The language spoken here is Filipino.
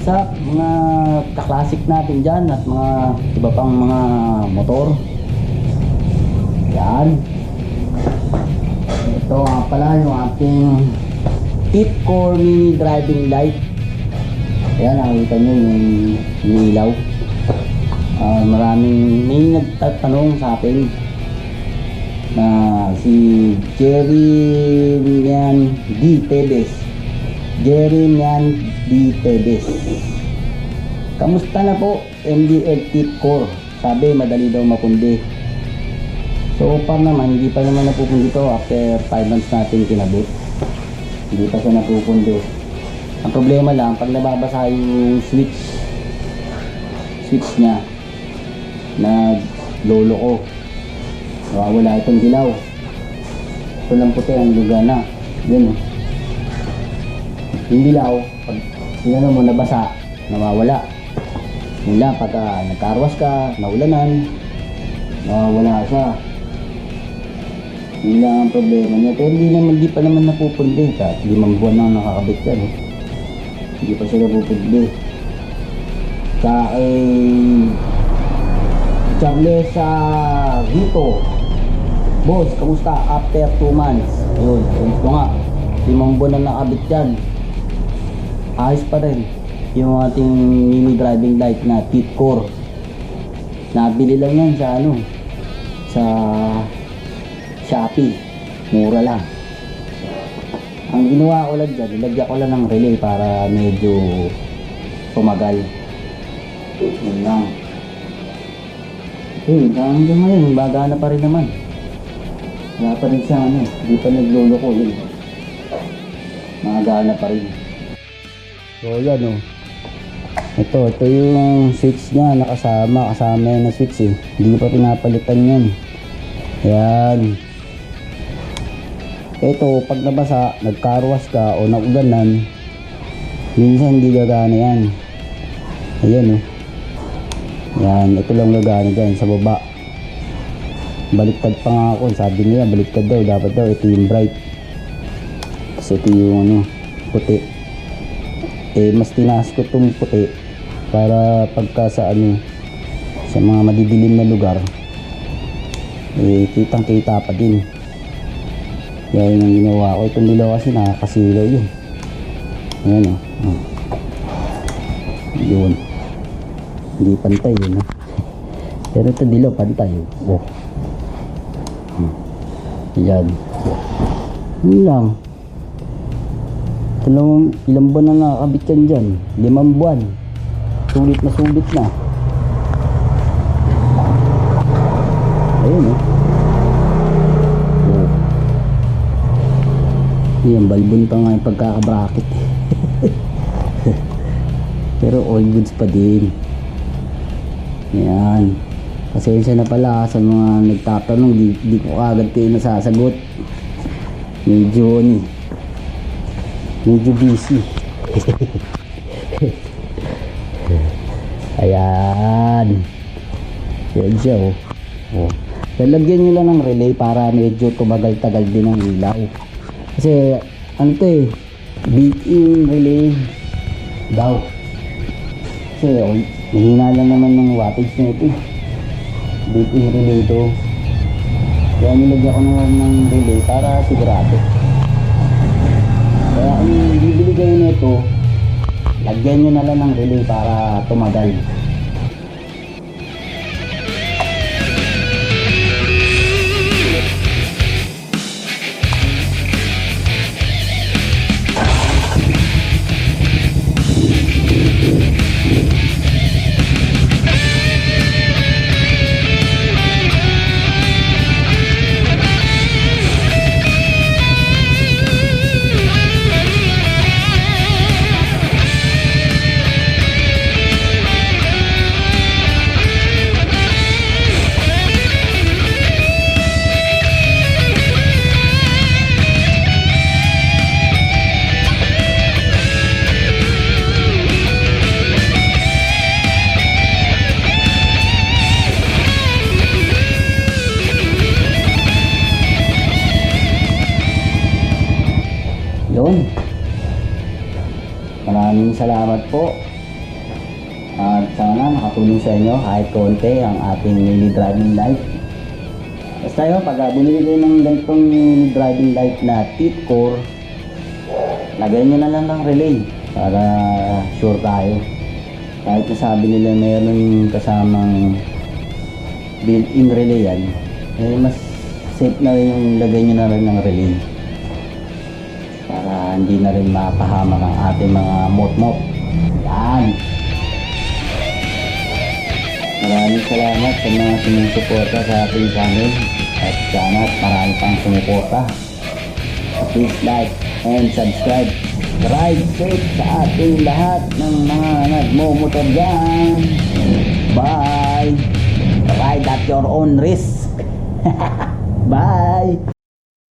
bagsak, mga kaklasik natin dyan at mga iba pang mga motor. Yan. Ito nga pala yung ating tip core mini driving light. Ayan, nakikita nyo yung yung ilaw. Ah, maraming may nagtatanong sa akin na si Jerry Mian D. Tebes. Jerry Mian D. Tebes. Kamusta na po MDL tip core? Sabi madali daw mapundi. So far naman, hindi pa naman napupundi to after 5 months natin kinabit. Hindi pa siya napupundi. Ang problema lang, pag nababasa yung switch, switch niya, na lolo ko, nawawala itong dilaw. Ito lang puti ang lugana. Yan oh. Yung dilaw, pag sinano mo nabasa, nawawala. Yun lang, pagka nagkarwas ka, naulanan, nawawala siya. Yun lang ang problema niya. Pero hindi naman, di pa naman napupundi. Kahit limang buwan na nakakabit yan. Eh. Hindi pa siya napupundi. Sa eh, Charles sa Rito. Boss, kamusta? After 2 months. Ayun ko nga. Limang buwan na nakabit yan. Ayos pa rin. Yung ating mini driving light na tip core. Nabili lang yan sa ano, sa Shopee. Mura lang. Ang ginawa ko lang dyan, nilagyan ko lang ng relay para medyo tumagal. Yun lang. Eh, hanggang ngayon, baga na pa rin naman. Wala pa rin siya, ano, hindi pa naglolo ko yun. Magana pa rin. So, yan oh. Ito, ito yung switch niya, nakasama, kasama yan na switch eh. Hindi pa pinapalitan yan. Yan. Ito, pag nabasa, nagkarwas ka o nauganan, minsan hindi gagana yan. Ayan oh. Yan, ito lang gagana dyan sa baba. Baliktad pa nga ako, sabi nila baliktad daw, dapat daw ito yung bright. Kasi ito yung ano, puti. Eh, mas tinaas ko itong puti para pagka sa ano, sa mga madidilim na lugar, eh, kitang kita pa din. Yan yung ginawa ko. Itong dilaw kasi nakakasilaw yun. Ayan o. Oh. Yun. Hindi pantay yun ha. Pero ito dilaw pantay. Oh. Hmm. Yan. Yun lang. Ito lang, ilang buwan na nakakabit yan dyan. Limang buwan. Sulit na sulit na. Ayun. Oh. Yan, balbon pa nga yung pagkakabracket. Pero all goods pa din. Yan. Pasensya na pala sa mga nagtatanong, di, di ko agad kayo nasasagot. Medyo ni medyo busy. Ayan. Yan siya oh. oh. Lalagyan nyo lang ng relay para medyo tumagal-tagal din ang ilaw. Kasi ano to eh, built-in relay daw. Kasi oh, mahina lang naman ng wattage na ito. eh. Built-in relay to. Kaya nilagyan ko naman ng relay para sigurado. Kaya kung bibili kayo nito, lagyan nyo na lang ng relay para tumagal. Maraming salamat po makatulong sa inyo kahit konti ang ating mini driving light. Basta yun, pag ah, bumili kayo ng ganitong mini driving light na tip core, lagay nyo na lang ng relay para sure tayo. Kahit nasabi nila meron kasamang built-in relay yan, eh mas safe na rin yung lagay nyo na rin ng relay para hindi na rin mapahamak ang ating mga mot-mot. Yan. Maraming salamat sa mga sumusuporta sa ating channel at sana marami pang sumuporta. Please like and subscribe. Ride safe sa ating lahat ng mga nagmumotor dyan. Bye! Ride at your own risk. Bye!